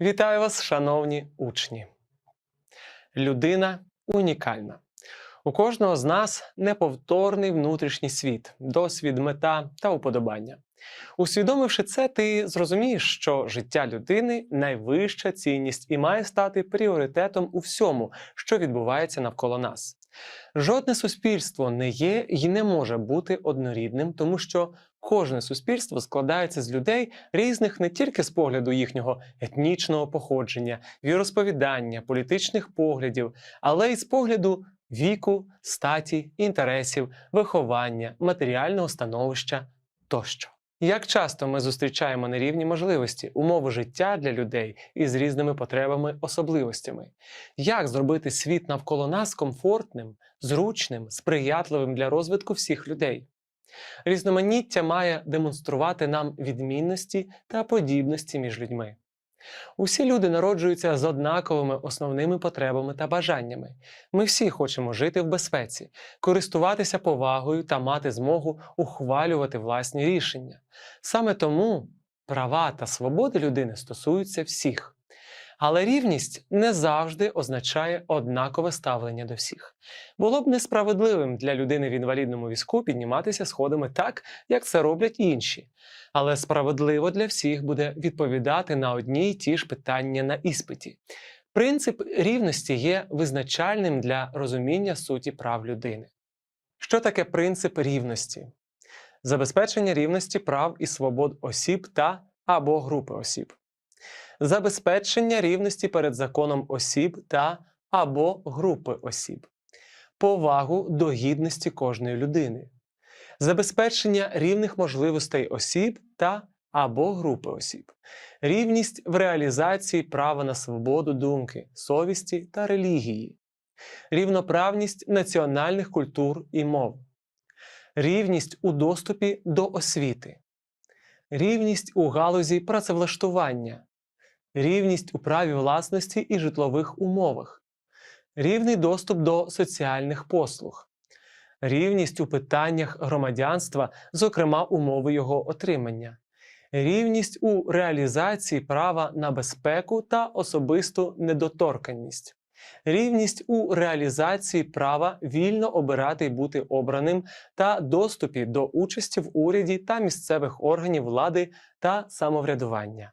Вітаю вас, шановні учні. Людина унікальна. У кожного з нас неповторний внутрішній світ, досвід, мета та уподобання. Усвідомивши це, ти зрозумієш, що життя людини найвища цінність і має стати пріоритетом у всьому, що відбувається навколо нас. Жодне суспільство не є і не може бути однорідним, тому що кожне суспільство складається з людей різних не тільки з погляду їхнього етнічного походження, віросповідання, політичних поглядів, але й з погляду віку, статі, інтересів, виховання, матеріального становища тощо. Як часто ми зустрічаємо нерівні можливості, умови життя для людей із різними потребами, особливостями? Як зробити світ навколо нас комфортним, зручним, сприятливим для розвитку всіх людей? Різноманіття має демонструвати нам відмінності та подібності між людьми. Усі люди народжуються з однаковими основними потребами та бажаннями. Ми всі хочемо жити в безпеці, користуватися повагою та мати змогу ухвалювати власні рішення. Саме тому права та свободи людини стосуються всіх. Але рівність не завжди означає однакове ставлення до всіх. Було б несправедливим для людини в інвалідному візку підніматися сходами так, як це роблять інші. Але справедливо для всіх буде відповідати на одні й ті ж питання на іспиті. Принцип рівності є визначальним для розуміння суті прав людини. Що таке принцип рівності? Забезпечення рівності прав і свобод осіб та або групи осіб забезпечення рівності перед законом осіб та або групи осіб, повагу до гідності кожної людини, забезпечення рівних можливостей осіб та або групи осіб, рівність в реалізації права на свободу думки, совісті та релігії, рівноправність національних культур і мов, рівність у доступі до освіти. Рівність у галузі працевлаштування, рівність у праві власності і житлових умовах, рівний доступ до соціальних послуг, рівність у питаннях громадянства, зокрема умови його отримання, рівність у реалізації права на безпеку та особисту недоторканність. Рівність у реалізації права вільно обирати і бути обраним та доступі до участі в уряді та місцевих органів влади та самоврядування.